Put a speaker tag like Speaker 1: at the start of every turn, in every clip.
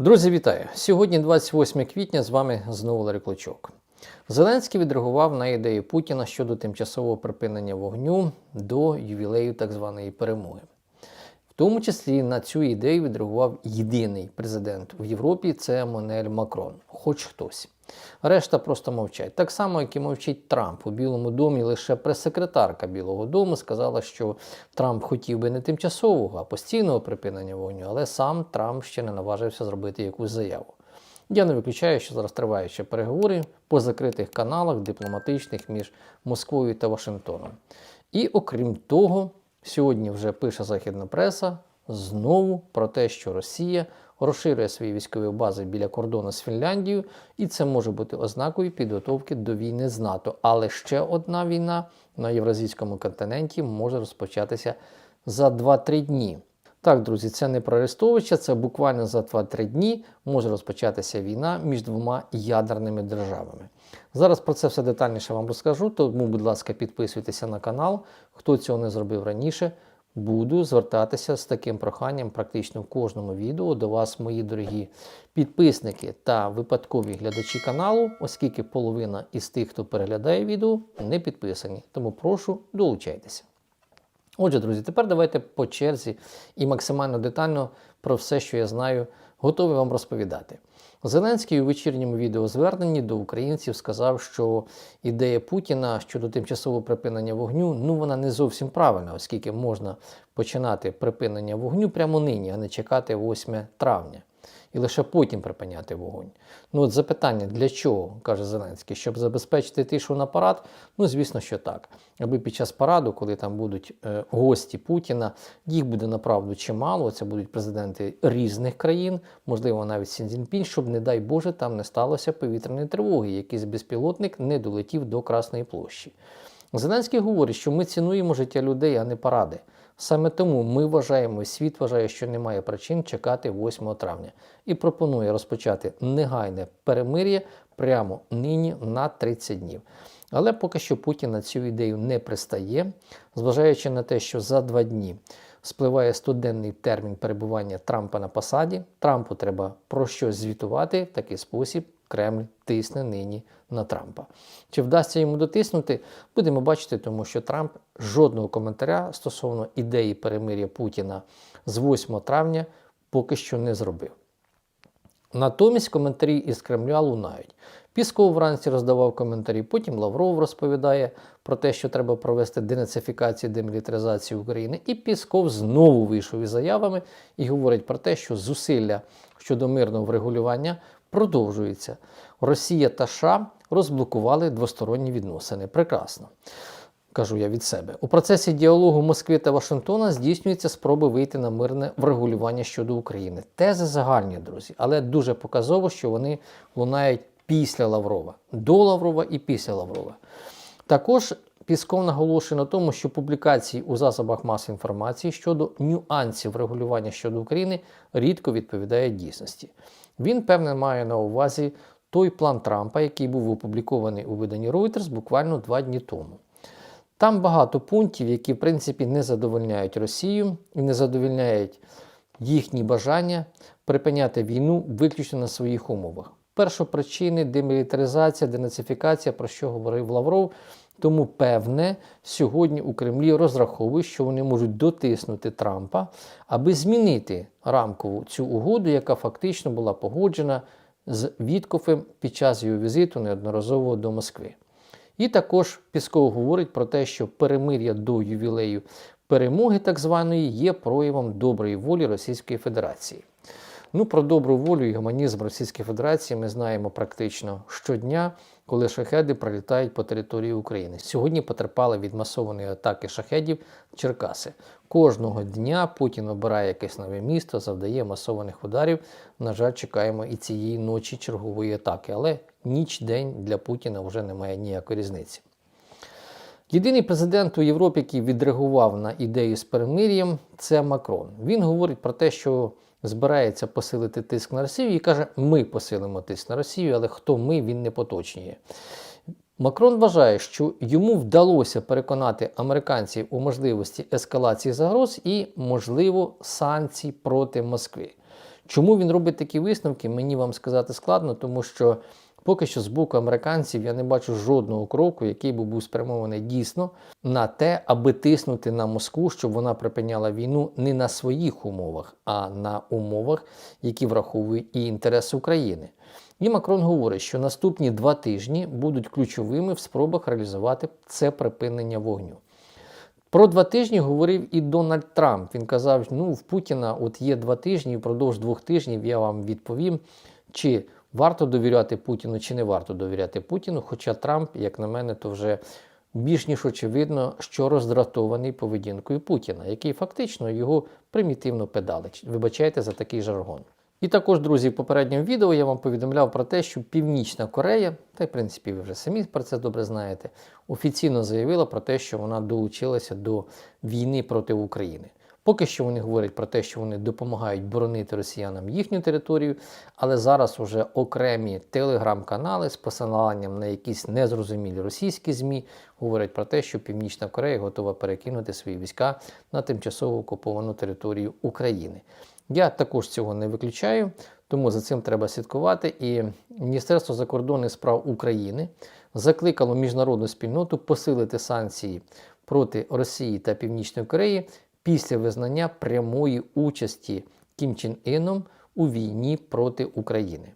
Speaker 1: Друзі, вітаю! Сьогодні 28 квітня. З вами знову Ларі Клочок. Зеленський відреагував на ідею Путіна щодо тимчасового припинення вогню до ювілею так званої перемоги. Тому числі на цю ідею відреагував єдиний президент в Європі це Монель Макрон, хоч хтось. Решта просто мовчать. Так само, як і мовчить Трамп у Білому домі, лише прес-секретарка Білого Дому сказала, що Трамп хотів би не тимчасового, а постійного припинення вогню, але сам Трамп ще не наважився зробити якусь заяву. Я не виключаю, що зараз тривають ще переговори по закритих каналах дипломатичних між Москвою та Вашингтоном. І окрім того, сьогодні вже пише західна преса знову про те, що Росія розширює свої військові бази біля кордону з Фінляндією, і це може бути ознакою підготовки до війни з НАТО. Але ще одна війна на євразійському континенті може розпочатися за 2-3 дні. Так, друзі, це не про це буквально за 2-3 дні може розпочатися війна між двома ядерними державами. Зараз про це все детальніше вам розкажу, тому, будь ласка, підписуйтеся на канал. Хто цього не зробив раніше, буду звертатися з таким проханням практично в кожному відео до вас, мої дорогі підписники та випадкові глядачі каналу, оскільки половина із тих, хто переглядає відео, не підписані. Тому прошу долучайтеся. Отже, друзі, тепер давайте по черзі і максимально детально про все, що я знаю, готовий вам розповідати. Зеленський у вечірньому відеозверненні до українців сказав, що ідея Путіна щодо тимчасового припинення вогню ну вона не зовсім правильна, оскільки можна починати припинення вогню прямо нині, а не чекати 8 травня. І лише потім припиняти вогонь. Ну от запитання, для чого, каже Зеленський, щоб забезпечити тишу на парад? Ну, звісно, що так. Аби під час параду, коли там будуть е, гості Путіна, їх буде направду чимало. Це будуть президенти різних країн, можливо, навіть Сінзінпінь, щоб, не дай Боже, там не сталося повітряної тривоги, якийсь безпілотник не долетів до Красної площі. Зеленський говорить, що ми цінуємо життя людей, а не паради. Саме тому ми вважаємо, світ вважає, що немає причин чекати 8 травня і пропонує розпочати негайне перемир'я прямо нині на 30 днів. Але поки що Путін на цю ідею не пристає, зважаючи на те, що за два дні спливає стоденний термін перебування Трампа на посаді. Трампу треба про щось звітувати в такий спосіб. Кремль тисне нині на Трампа. Чи вдасться йому дотиснути, будемо бачити, тому що Трамп жодного коментаря стосовно ідеї перемир'я Путіна з 8 травня поки що не зробив. Натомість коментарі із Кремля лунають. Пісков вранці роздавав коментарі, потім Лавров розповідає про те, що треба провести денацифікацію, демілітаризацію України. І Пісков знову вийшов із заявами і говорить про те, що зусилля щодо мирного врегулювання продовжуються. Росія та США розблокували двосторонні відносини. Прекрасно. Кажу я від себе. У процесі діалогу Москви та Вашингтона здійснюються спроби вийти на мирне врегулювання щодо України. Тези загальні, друзі, але дуже показово, що вони лунають після Лаврова, до Лаврова і після Лаврова. Також Пісков наголошує на тому, що публікації у засобах масової інформації щодо нюансів регулювання щодо України рідко відповідають дійсності. Він, певне, має на увазі той план Трампа, який був опублікований у виданні Reuters буквально два дні тому. Там багато пунктів, які, в принципі, не задовольняють Росію і не задовольняють їхні бажання припиняти війну виключно на своїх умовах. Першопричини демілітаризація, денацифікація, про що говорив Лавров. Тому, певне, сьогодні у Кремлі розраховують, що вони можуть дотиснути Трампа, аби змінити рамкову цю угоду, яка фактично була погоджена з Віткофем під час його візиту неодноразово до Москви. І також Пісков говорить про те, що перемир'я до ювілею перемоги, так званої, є проявом доброї волі Російської Федерації. Ну, про добру волю і гуманізм Російської Федерації ми знаємо практично щодня, коли шахеди пролітають по території України. Сьогодні потерпали від масованої атаки шахедів Черкаси. Кожного дня Путін обирає якесь нове місто, завдає масованих ударів. На жаль, чекаємо і цієї ночі чергової атаки. Але ніч-день для Путіна вже немає ніякої різниці. Єдиний президент у Європі, який відреагував на ідею з перемир'ям, це Макрон. Він говорить про те, що збирається посилити тиск на Росію і каже, ми посилимо тиск на Росію, але хто ми, він не поточнює. Макрон вважає, що йому вдалося переконати американців у можливості ескалації загроз і, можливо, санкцій проти Москви. Чому він робить такі висновки, мені вам сказати складно, тому що поки що з боку американців я не бачу жодного кроку, який би був спрямований дійсно на те, аби тиснути на Москву, щоб вона припиняла війну не на своїх умовах, а на умовах, які враховують і інтереси України. І Макрон говорить, що наступні два тижні будуть ключовими в спробах реалізувати це припинення вогню. Про два тижні говорив і Дональд Трамп. Він казав: ну, в Путіна от є два тижні, впродовж двох тижнів я вам відповім, чи варто довіряти Путіну, чи не варто довіряти Путіну. Хоча Трамп, як на мене, то вже більш ніж очевидно, що роздратований поведінкою Путіна, який фактично його примітивно педалить. Вибачайте за такий жаргон. І також, друзі, в попередньому відео я вам повідомляв про те, що Північна Корея, та й в принципі ви вже самі про це добре знаєте, офіційно заявила про те, що вона долучилася до війни проти України. Поки що вони говорять про те, що вони допомагають боронити росіянам їхню територію, але зараз вже окремі телеграм-канали з посиланням на якісь незрозумілі російські ЗМІ говорять про те, що Північна Корея готова перекинути свої війська на тимчасово окуповану територію України. Я також цього не виключаю, тому за цим треба слідкувати. І Міністерство закордонних справ України закликало міжнародну спільноту посилити санкції проти Росії та Північної Кореї після визнання прямої участі Кім Чен Іном у війні проти України.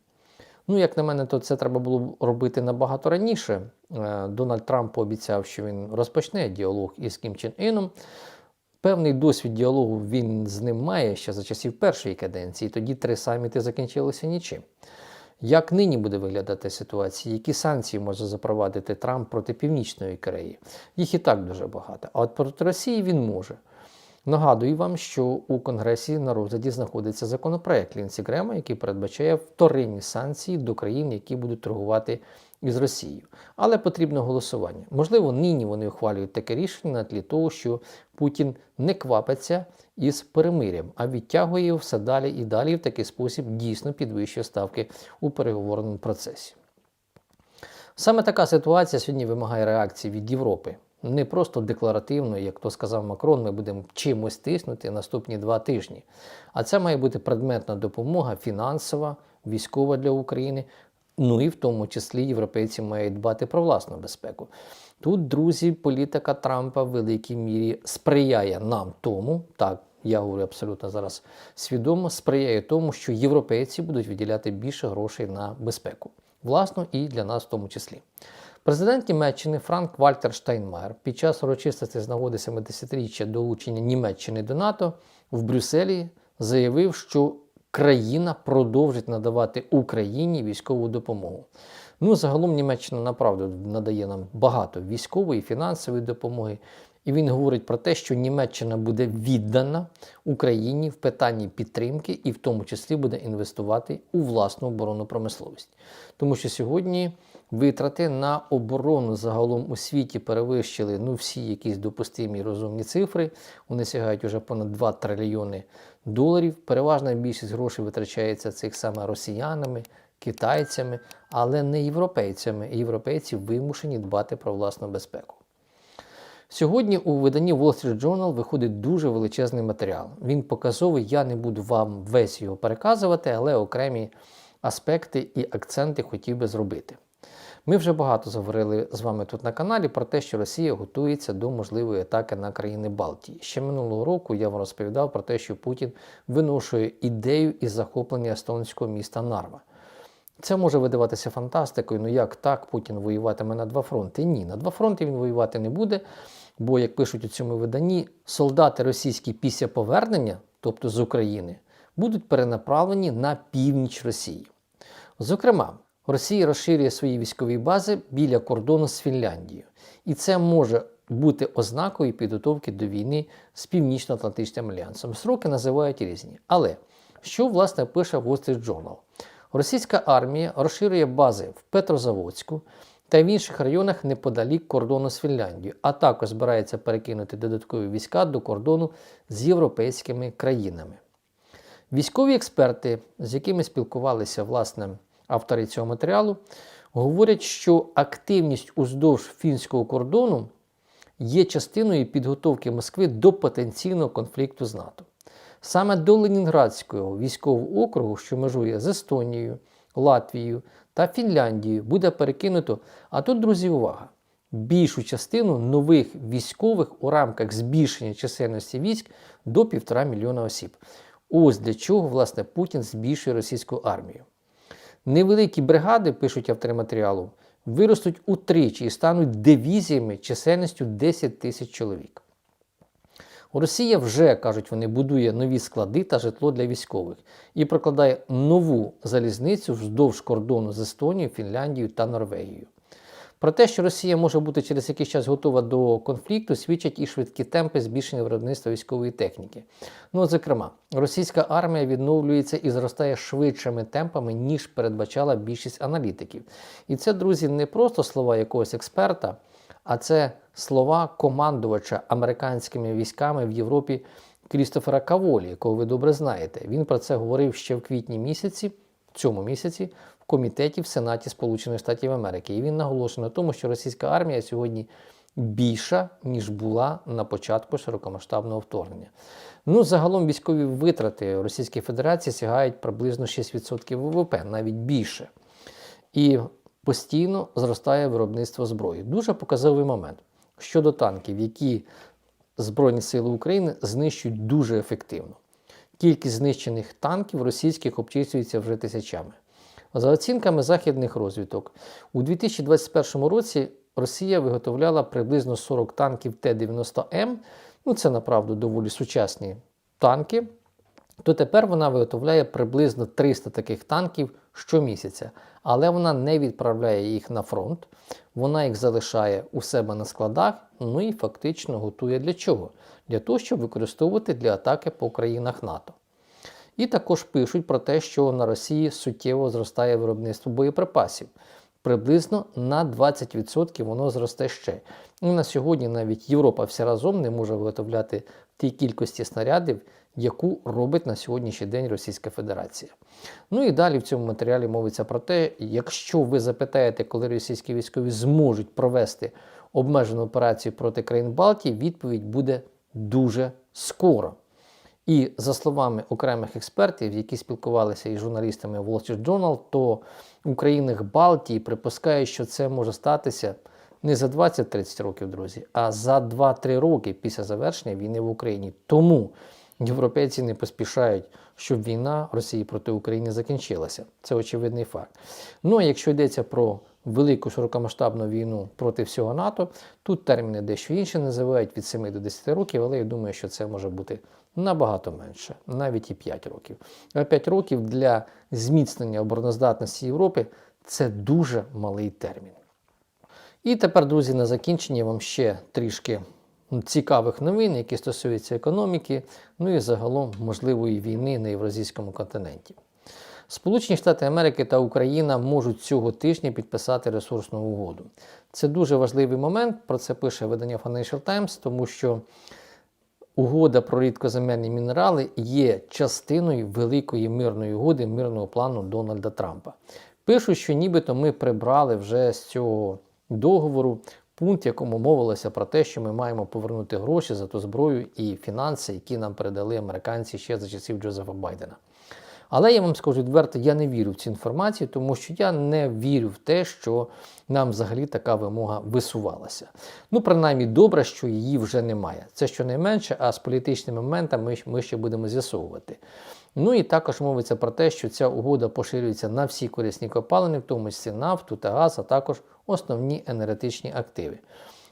Speaker 1: Ну, як на мене, то це треба було робити набагато раніше. Е, Дональд Трамп пообіцяв, що він розпочне діалог із Кім Чен Іном. Певний досвід діалогу він з ним має ще за часів першої каденції, тоді три саміти закінчилися нічим. Як нині буде виглядати ситуація? Які санкції може запровадити Трамп проти Північної Кореї? Їх і так дуже багато. А от проти Росії він може. Нагадую вам, що у Конгресі на розгляді знаходиться законопроект Лінсі Грема, який передбачає вторинні санкції до країн, які будуть торгувати із Росією. Але потрібно голосування. Можливо, нині вони ухвалюють таке рішення на тлі того, що Путін не квапиться із перемирям, а відтягує все далі і далі в такий спосіб дійсно підвищує ставки у переговорному процесі. Саме така ситуація сьогодні вимагає реакції від Європи. Не просто декларативно, як то сказав Макрон, ми будемо чимось тиснути наступні два тижні. А це має бути предметна допомога фінансова, військова для України. Ну і в тому числі європейці мають дбати про власну безпеку. Тут, друзі, політика Трампа в великій мірі сприяє нам тому, так я говорю абсолютно зараз свідомо, сприяє тому, що європейці будуть виділяти більше грошей на безпеку, власну і для нас в тому числі. Президент Німеччини Франк Вальтер Штайнмайер під час урочистості з нагоди 70-річчя долучення Німеччини до НАТО в Брюсселі заявив, що країна продовжить надавати Україні військову допомогу. Ну, загалом Німеччина направду надає нам багато військової і фінансової допомоги. І він говорить про те, що Німеччина буде віддана Україні в питанні підтримки, і в тому числі буде інвестувати у власну оборонну промисловість. Тому що сьогодні витрати на оборону загалом у світі перевищили ну, всі якісь допустимі розумні цифри. Вони сягають уже понад 2 трильйони доларів. Переважна більшість грошей витрачається цих саме росіянами, китайцями, але не європейцями. Європейці вимушені дбати про власну безпеку. Сьогодні у виданні Wall Street Journal виходить дуже величезний матеріал. Він показовий, я не буду вам весь його переказувати, але окремі аспекти і акценти хотів би зробити. Ми вже багато заговорили з вами тут на каналі про те, що Росія готується до можливої атаки на країни Балтії. Ще минулого року я вам розповідав про те, що Путін виношує ідею із захоплення естонського міста Нарва. Це може видаватися фантастикою, ну як так Путін воюватиме на два фронти? Ні, на два фронти він воювати не буде. Бо, як пишуть у цьому виданні, солдати російські після повернення, тобто з України, будуть перенаправлені на північ Росії. Зокрема, Росія розширює свої військові бази біля кордону з Фінляндією. І це може бути ознакою підготовки до війни з Північно-Атлантичним альянсом. Сроки називають різні. Але що власне пише Wall Street Journal? Російська армія розширює бази в Петрозаводську та в інших районах неподалік кордону з Фінляндією, а також збирається перекинути додаткові війська до кордону з європейськими країнами. Військові експерти, з якими спілкувалися власне автори цього матеріалу, говорять, що активність уздовж фінського кордону є частиною підготовки Москви до потенційного конфлікту з НАТО. Саме до Ленінградського військового округу, що межує з Естонією, Латвією та Фінляндією, буде перекинуто. А тут, друзі, увага! Більшу частину нових військових у рамках збільшення чисельності військ до півтора мільйона осіб. Ось для чого, власне, Путін збільшує російську армію. Невеликі бригади, пишуть автори матеріалу, виростуть утричі і стануть дивізіями чисельністю 10 тисяч чоловік. Росія вже, кажуть вони, будує нові склади та житло для військових і прокладає нову залізницю вздовж кордону з Естонією, Фінляндією та Норвегією. Про те, що Росія може бути через якийсь час готова до конфлікту, свідчать і швидкі темпи збільшення виробництва військової техніки. Ну, зокрема, російська армія відновлюється і зростає швидшими темпами, ніж передбачала більшість аналітиків. І це, друзі, не просто слова якогось експерта, а це слова командувача американськими військами в Європі Крістофера Каволі, якого ви добре знаєте. Він про це говорив ще в квітні місяці, в цьому місяці, комітеті в Сенаті Сполучених Штатів Америки. І він наголошує на тому, що російська армія сьогодні більша, ніж була на початку широкомасштабного вторгнення. Ну, загалом військові витрати Російської Федерації сягають приблизно 6% ВВП, навіть більше. І постійно зростає виробництво зброї. Дуже показовий момент щодо танків, які Збройні Сили України знищують дуже ефективно. Кількість знищених танків російських обчислюється вже тисячами. За оцінками західних розвідок, у 2021 році Росія виготовляла приблизно 40 танків Т-90М. Ну, це направду доволі сучасні танки. То тепер вона виготовляє приблизно 300 таких танків щомісяця, але вона не відправляє їх на фронт, вона їх залишає у себе на складах, ну і фактично готує для чого? Для того, щоб використовувати для атаки по країнах НАТО. І також пишуть про те, що на Росії суттєво зростає виробництво боєприпасів. Приблизно на 20% воно зросте ще. І на сьогодні навіть Європа вся разом не може виготовляти тій кількості снарядів, яку робить на сьогоднішній день Російська Федерація. Ну і далі в цьому матеріалі мовиться про те, якщо ви запитаєте, коли російські військові зможуть провести обмежену операцію проти країн Балтії, відповідь буде дуже скоро. І за словами окремих експертів, які спілкувалися із журналістами Wall Street Journal, то у країнах Балтії припускають, що це може статися не за 20-30 років, друзі, а за 2-3 роки після завершення війни в Україні. Тому європейці не поспішають, щоб війна Росії проти України закінчилася. Це очевидний факт. Ну а якщо йдеться про велику широкомасштабну війну проти всього НАТО, тут терміни дещо інші називають від 7 до 10 років, але я думаю, що це може бути набагато менше, навіть і 5 років. А 5 років для зміцнення обороноздатності Європи це дуже малий термін. І тепер, друзі, на закінчення вам ще трішки цікавих новин, які стосуються економіки, ну і загалом можливої війни на Євразійському континенті. Сполучені Штати Америки та Україна можуть цього тижня підписати ресурсну угоду. Це дуже важливий момент. Про це пише видання Financial Times, тому що угода про рідкоземельні мінерали є частиною великої мирної угоди, мирного плану Дональда Трампа. Пишуть, що нібито ми прибрали вже з цього договору пункт, якому мовилося про те, що ми маємо повернути гроші за ту зброю і фінанси, які нам передали американці ще за часів Джозефа Байдена. Але я вам скажу відверто, я не вірю в цю інформацію, тому що я не вірю в те, що нам взагалі така вимога висувалася. Ну, принаймні, добре, що її вже немає. Це щонайменше, а з політичними моментами ми ще будемо з'ясовувати. Ну і також мовиться про те, що ця угода поширюється на всі корисні копалини, в тому числі нафту та газ, а також основні енергетичні активи.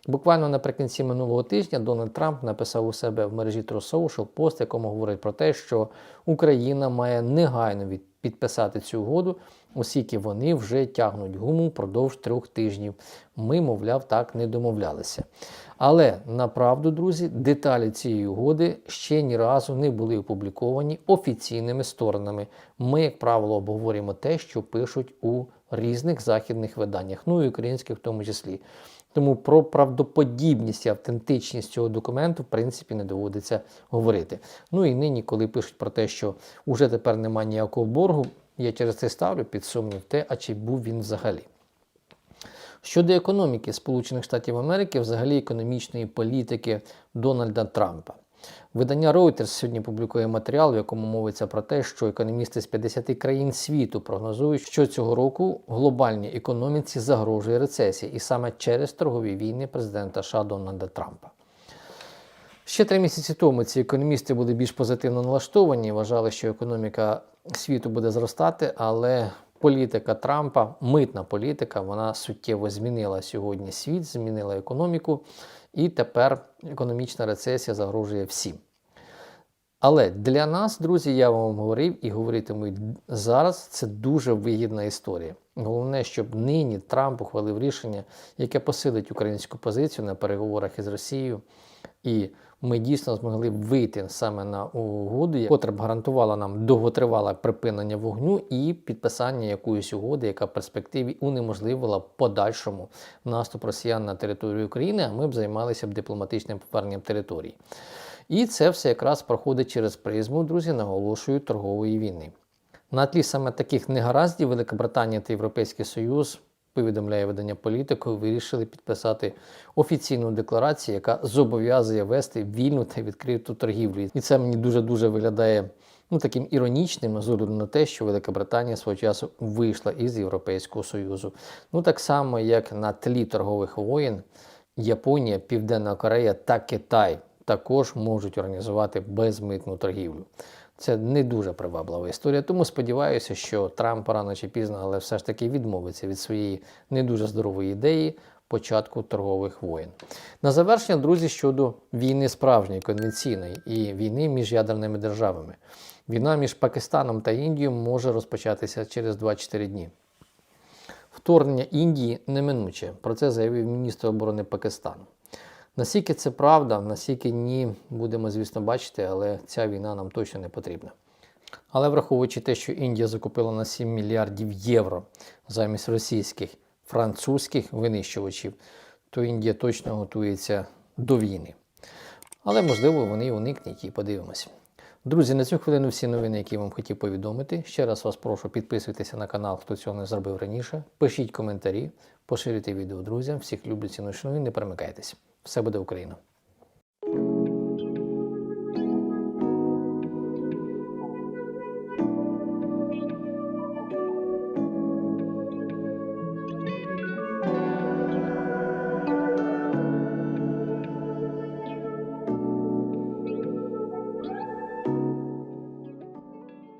Speaker 1: Буквально наприкінці минулого тижня Дональд Трамп написав у себе в мережі True Social пост, якому говорить про те, що Україна має негайно підписати цю угоду, оскільки вони вже тягнуть гуму впродовж трьох тижнів. Ми, мовляв, так не домовлялися. Але направду, друзі, деталі цієї угоди ще ні разу не були опубліковані офіційними сторонами. Ми, як правило, обговорюємо те, що пишуть у різних західних виданнях, ну і українських в тому числі. Тому про правдоподібність і автентичність цього документу, в принципі, не доводиться говорити. Ну і нині, коли пишуть про те, що вже тепер немає ніякого боргу, я через це ставлю під сумнів те, а чи був він взагалі. Щодо економіки Сполучених Штатів Америки, взагалі економічної політики Дональда Трампа. Видання Reuters сьогодні публікує матеріал, в якому мовиться про те, що економісти з 50 країн світу прогнозують, що цього року глобальній економіці загрожує рецесія, і саме через торгові війни президента США Дональда Трампа. Ще три місяці тому ці економісти були більш позитивно налаштовані, вважали, що економіка світу буде зростати, але політика Трампа, митна політика, вона суттєво змінила сьогодні світ, змінила економіку, і тепер економічна рецесія загрожує всім. Але для нас, друзі, я вам говорив і говоритиму зараз, це дуже вигідна історія. Головне, щоб нині Трамп ухвалив рішення, яке посилить українську позицію на переговорах із Росією, і ми дійсно змогли б вийти саме на угоду, яка б гарантувала нам довготривале припинення вогню і підписання якоїсь угоди, яка в перспективі унеможливила подальшому наступ росіян на територію України, а ми б займалися б дипломатичним поверненням території. І це все якраз проходить через призму, друзі, наголошую, торгової війни. На тлі саме таких негараздів Великобританія та Європейський Союз, повідомляє видання політику, вирішили підписати офіційну декларацію, яка зобов'язує вести вільну та відкриту торгівлю. І це мені дуже-дуже виглядає ну, таким іронічним з огляду на те, що Велика Британія свого часу вийшла із Європейського Союзу. Ну так само, як на тлі торгових воєн Японія, Південна Корея та Китай також можуть організувати безмитну торгівлю. Це не дуже приваблива історія, тому сподіваюся, що Трамп рано чи пізно, але все ж таки відмовиться від своєї не дуже здорової ідеї початку торгових воєн. На завершення, друзі, щодо війни справжньої, конвенційної і війни між ядерними державами. Війна між Пакистаном та Індією може розпочатися через 2-4 дні. Вторгнення Індії неминуче. Про це заявив міністр оборони Пакистану. Наскільки це правда, наскільки ні, будемо, звісно, бачити, але ця війна нам точно не потрібна. Але враховуючи те, що Індія закупила на 7 мільярдів євро замість російських, французьких винищувачів, то Індія точно готується до війни. Але, можливо, вони уникнуть і подивимося. Друзі, на цю хвилину всі новини, які я вам хотів повідомити. Ще раз вас прошу підписуйтеся на канал, хто цього не зробив раніше. Пишіть коментарі, поширюйте відео друзям. Всіх люблю ціну шаную, не перемикайтесь. Все буде Україна!